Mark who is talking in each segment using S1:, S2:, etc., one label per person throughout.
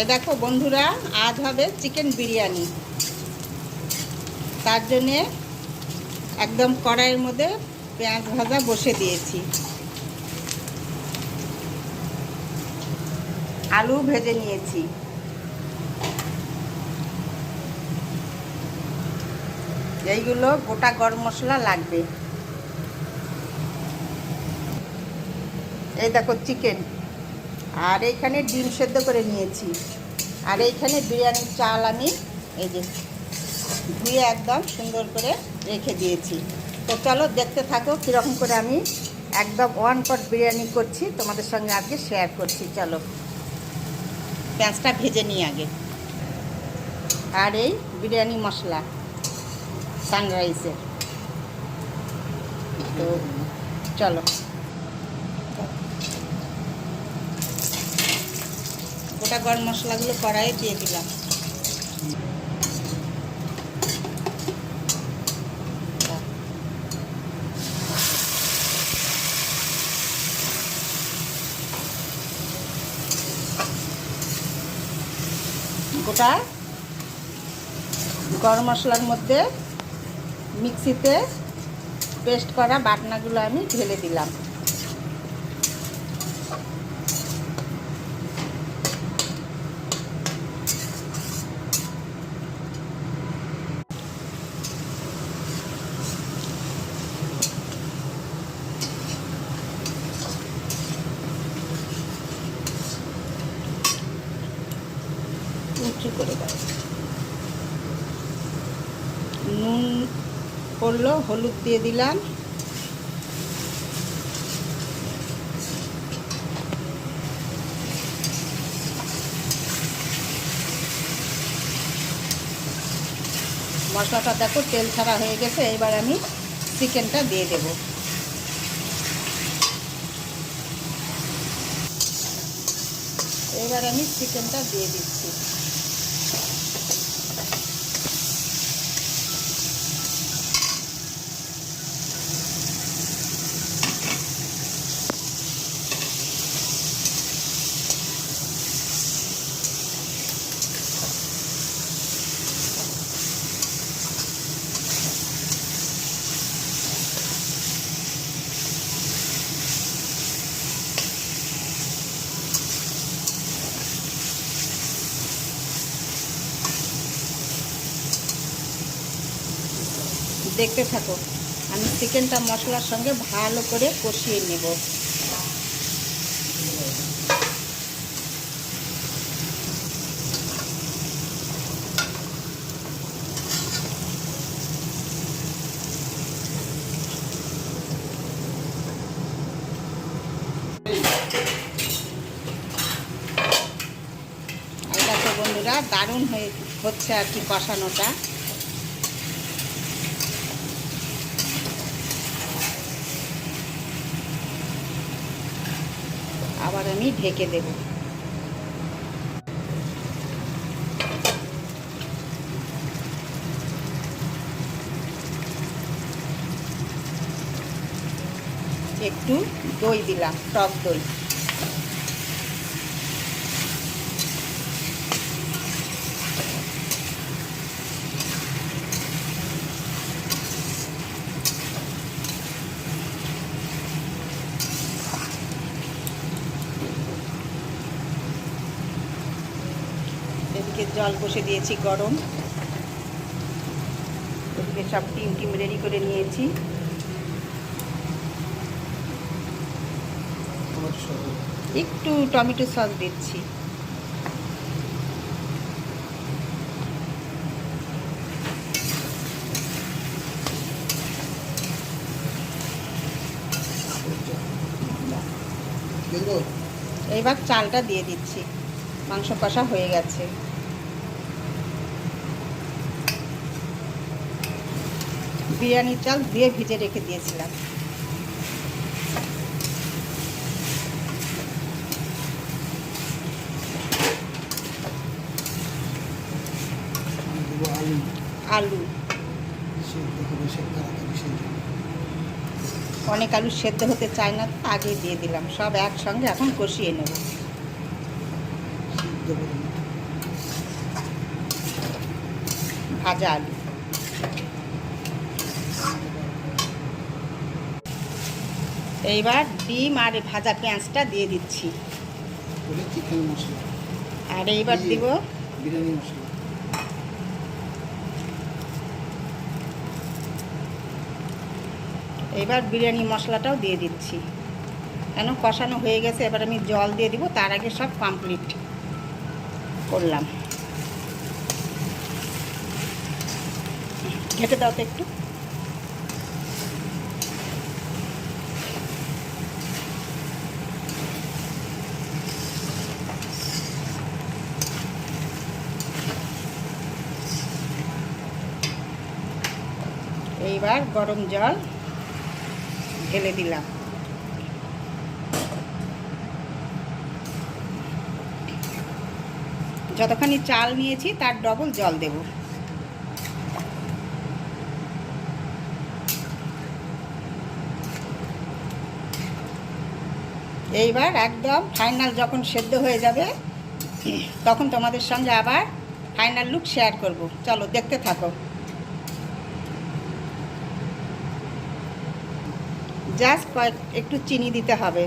S1: এই দেখো বন্ধুরা, আজ হবে চিকেন বিরিয়ানি। তার জন্যে একদম কড়াইয়ের মধ্যে পেঁয়াজ ভাজা বসে দিয়েছি। আলু ভেজে নিয়েছি। এইগুলো গোটা গরম মশলা লাগবে। এই দেখো চিকেন আর এইখানে ডিম সেদ্ধ করে নিয়েছি। আর এইখানে বিরিয়ানির চাল আমি এই যে ধুয়ে একদম সুন্দর করে রেখে দিয়েছি। তো চলো দেখতে থাকো কীরকম করে আমি একদম ওয়ান পট বিরিয়ানি করছি, তোমাদের সঙ্গে আজকে শেয়ার করছি, চলো। পেঁয়াজটা ভেজে নিই আগে। আর এই বিরিয়ানি মশলা সানরাইসের তো চলো। গোটা গরম মশলাগুলো কড়াইয়ে দিয়ে দিলাম। গোটা গরম মশলার মধ্যে মিক্সিতে পেস্ট করা বাটনাগুলো আমি ঢেলে দিলাম। নুন পড়ল হলুদ দিয়ে দিলাম। মশলাটা দেখো, তেল ছাড়া হয়ে গেছে, এবার আমি চিকেনটা দিয়ে দেব। এবার আমি চিকেনটা দিয়ে দিচ্ছি। দেখতে থাকো। আমি চিকেনটা মশলার সঙ্গে ভালো করে কষিয়ে নেব। বন্ধুরা, দারুণ হয়ে হচ্ছে আর কি কষানোটা। আবার আমি ঢেকে দেব। একটু দই দিলাম টক দই এদিকে জল কষে দিয়েছি গরম। এদিকে সব ডিম টিম রেডি করে নিয়েছি। একটু টমেটো সস দিচ্ছি। এইবার চালটা দিয়ে দিচ্ছি। মাংস কষা হয়ে গেছে। বিরিয়ানির চাল দিয়ে ভিজে রেখে দিয়েছিলাম।
S2: আলু।
S1: অনেক আলু সেদ্ধ হতে চায় না আগে দিয়ে দিলাম। সব একসঙ্গে এখন কষিয়ে নেব। ভাজা আলু। এইবার ডিম আর ভাজা পেঁয়াজটা দিয়ে দিচ্ছি। আর এইবার দিব
S2: বিরিয়ানি মশলা।
S1: এবার বিরিয়ানি মশলাটাও দিয়ে দিচ্ছি। কেন? কষানো হয়ে গেছে এবার আমি জল দিয়ে দিব তার আগে সব কমপ্লিট করলাম। ঘেটে দাও তো একটু। এইবার গরম জল ঢেলে দিলাম। যতখানি চাল নিয়েছি, তার ডবল জল দেব। এইবার একদম ফাইনাল যখন সেদ্ধ হয়ে যাবে, তখন তোমাদের সঙ্গে আবার ফাইনাল লুক শেয়ার করব। চলো, দেখতে থাকো। জাস্ট কয়েক, একটু চিনি দিতে হবে।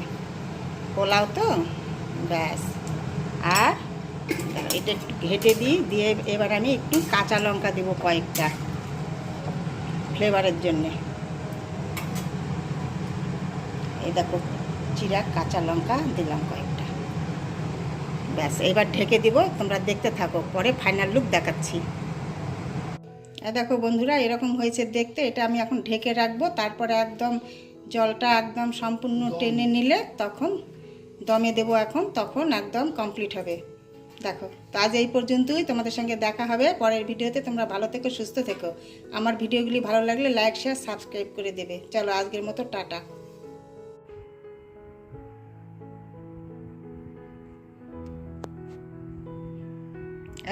S1: পোলাও তো? ব্যাস। আর এটা একটু ঘেটে দিই, দিয়ে এবার আমি একটু কাঁচা লঙ্কা দেবো কয়েকটা ফ্লেভারের জন্যে। এই দেখো, চিরা কাঁচা লঙ্কা দিলাম কয়েকটা। ব্যাস, এবার ঢেকে দিব, তোমরা দেখতে থাকো, পরে ফাইনাল লুক দেখাচ্ছি। দেখো বন্ধুরা, এরকম হয়েছে দেখতে, এটা আমি এখন ঢেকে রাখব, তারপরে একদম জলটা একদম সম্পূর্ণ টেনে নিলে তখন দমে দেব এখন তখন একদম কমপ্লিট হবে। দেখো তো আজ এই পর্যন্তই। তোমাদের সঙ্গে দেখা হবে পরের ভিডিওতে। তোমরা ভালো থেকো সুস্থ থেকো। আমার ভিডিওগুলি ভালো লাগলে লাইক শেয়ার সাবস্ক্রাইব করে দেবে। চলো আজকের মতো টাটা।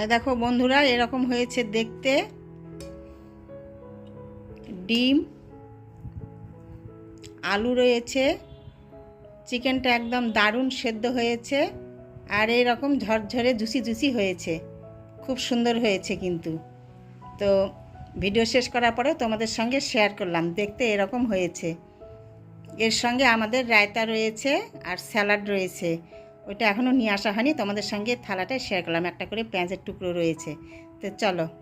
S1: দেখো বন্ধুরা এরকম হয়েছে দেখতে। ডিম। আলু রয়েছে, চিকেনটা একদম দারুণ সেদ্ধ হয়েছে, আর এরকম ঝরঝরে জুসি জুসি হয়েছে। খুব সুন্দর হয়েছে কিন্তু। তো ভিডিও শেষ করার পরে তোমাদের সঙ্গে শেয়ার করলাম, দেখতে এরকম হয়েছে। এর সঙ্গে আমাদের রায়তা রয়েছে আর স্যালাড রয়েছে। ওইটা এখনও নিয়ে আসা হয়নি, তোমাদের সঙ্গে থালাটায় শেয়ার করলাম, একটা করে পেঁয়াজের টুকরো রয়েছে। তো চলো।